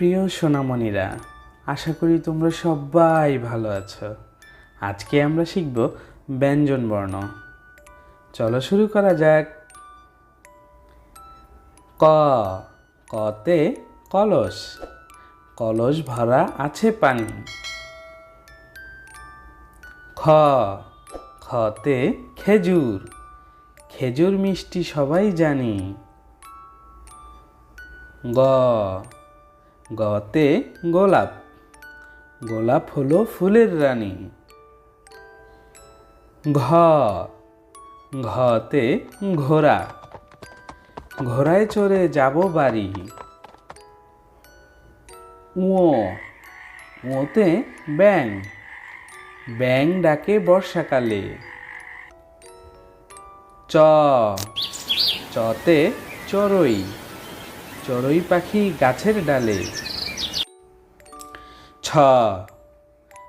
প্রিয় সোনামণিরা, আশা করি তোমরা সবাই ভালো আছো। আজকে আমরা শিখব ব্যঞ্জন বর্ণ। চলো শুরু করা যাক। ক, কতে কলস। কলস ভরা আছে পানি। খ, খতে খেজুর। খেজুর মিষ্টি সবাই জানি। গ গতে গোলাপ। গোলাপ হলো ফুলের রানী। ঘ। ঘতে ঘোড়া। ঘোড়ায় চড়ে যাব বাড়ি। উঁ উঁতে ব্যাং। ব্যাং ডাকে বর্ষাকালে। চ। চতে চড়ই। চড়ুই পাখি গাছের ডালে। ছ।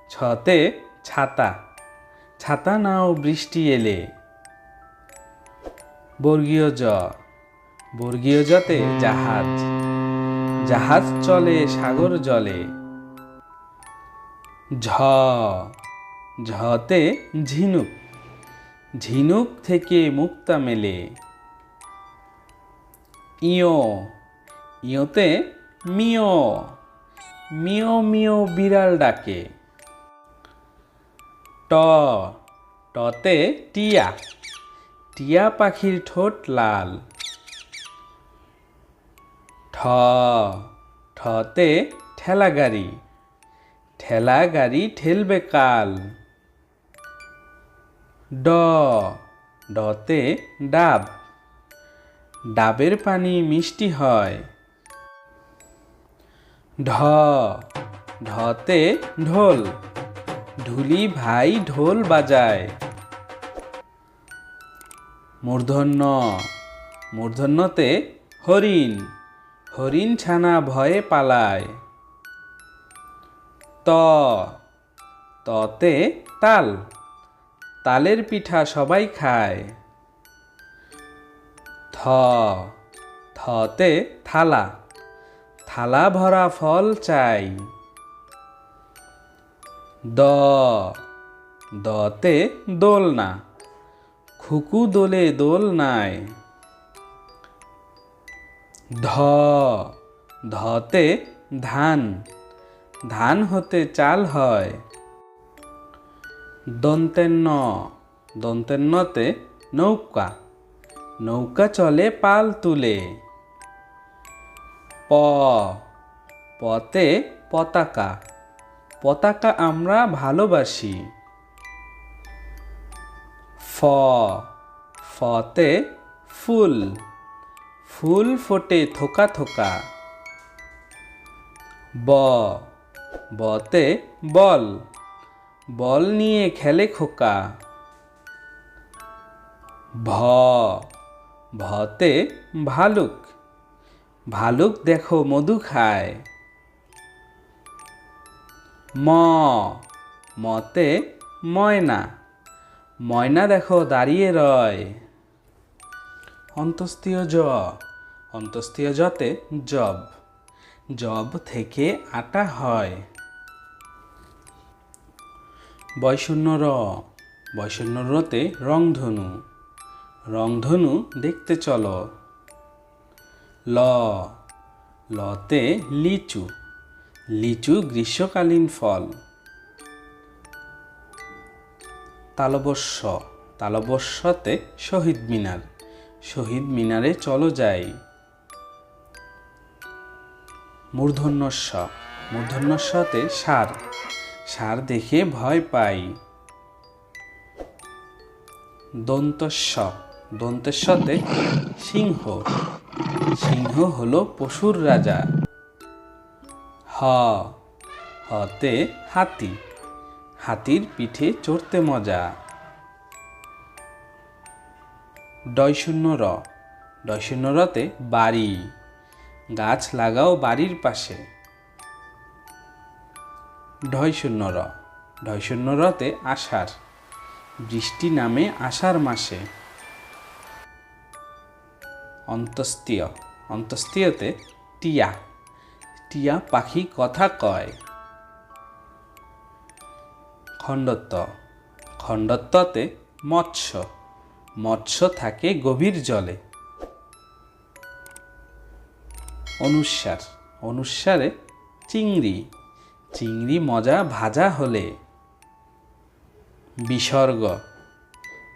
ছতে ছাতা। ছাতা নাও বৃষ্টি এলে। বর্গীয় জ। বর্গীয় জতে জাহাজ। জাহাজ চলে সাগর জলে। ঝ। ঝতে ঝিনুক। ঝিনুক থেকে মুক্তা মেলে। ইয়। ইয়োতে মিও মিও মিও বিড়াল ডাকে। ট। টতে টিয়া। টিয়া পাখির ঠোঁট লাল। ঠ। ঠতে ঠেলা গাড়ি ঠেলা গাড়ি ঠেলবে কাল। ড। ডতে ডাব। ডাবের পানি মিষ্টি হয়। ঢ, ঢতে ঢোল, ঢুলি ভাই ঢোল বাজায়। মূর্ধন্য, মূর্ধন্যতে হরিণ হরিণ ছানা ভয়ে পালায়। ত, ততে তাল, তালের পিঠা সবাই খায়। থ, থতে থালা। থালা ভরা ফল চাই। দ। দতে দোলনা খুকু দোলে দোল নাই। ধ। ধতে ধান। ধান হতে চাল হয়। দন্তেন্ন। দন্তেন্নতে নৌকা। নৌকা চলে পাল তুলে। প। পতে পতাকা। পতাকা আমরা ভালোবাসি। ফ। ফতে ফুল। ফুল ফোটে থোকা থোকা। ব। বতে বল। বল নিয়ে খেলে খোকা। ভ। ভতে ভালুক। ভালুক দেখো মধু খায়। ম, মতে ময়না ময়না দেখো দাঁড়িয়ে রয়। অন্তস্তীয় জ অন্তস্তীয় জতে জব জব থেকে আটা হয়। বয়শূন্য র বয়শূন্য রতে রংধনু রংধনু দেখতে চলো। ল। লতে লিচু। লিচু গ্রীষ্মকালীন ফল। তালবস্য। তালবস্যতে শহীদ মিনার। শহীদ মিনারে চলো যাই। মূর্ধন্যস্ব মূর্ধন্যস্বতে সার। সার দেখে ভয় পাই। দন্তস্ব দন্তেশ্বতে সিংহ। সিংহ হলো পশুর রাজা। হ, হতে হাতি। হাতির পিঠে চড়তে মজা। ডয় শূন্য র ডয় শূন্য রতে বাড়ি। গাছ লাগাও বাড়ির পাশে। ঢয় শূন্য র ঢয় শূন্য রতে আষাঢ়। বৃষ্টি নামে আষাঢ় মাসে। অন্তস্তীয় অন্তস্তীয়তে টিয়া। টিয়া পাখি কথা কয়। খণ্ডত্ব। খণ্ডত্বতে মৎস্য। মৎস্য থাকে গভীর জলে। অনুস্বার অনুস্বারে চিংড়ি। চিংড়ি মজা ভাজা হলে। বিসর্গ।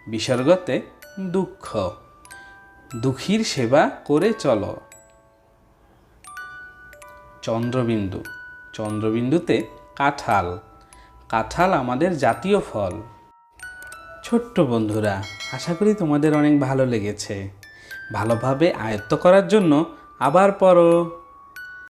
বিসর্গতে দুঃখ। দুঃখীর সেবা করে চলো। চন্দ্রবিন্দু, চন্দ্রবিন্দুতে কাঁঠাল। কাঁঠাল আমাদের জাতীয় ফল। ছোট্ট বন্ধুরা, আশা করি তোমাদের অনেক ভালো লেগেছে। ভালোভাবে আয়ত্ত করার জন্য আবার পড়ো।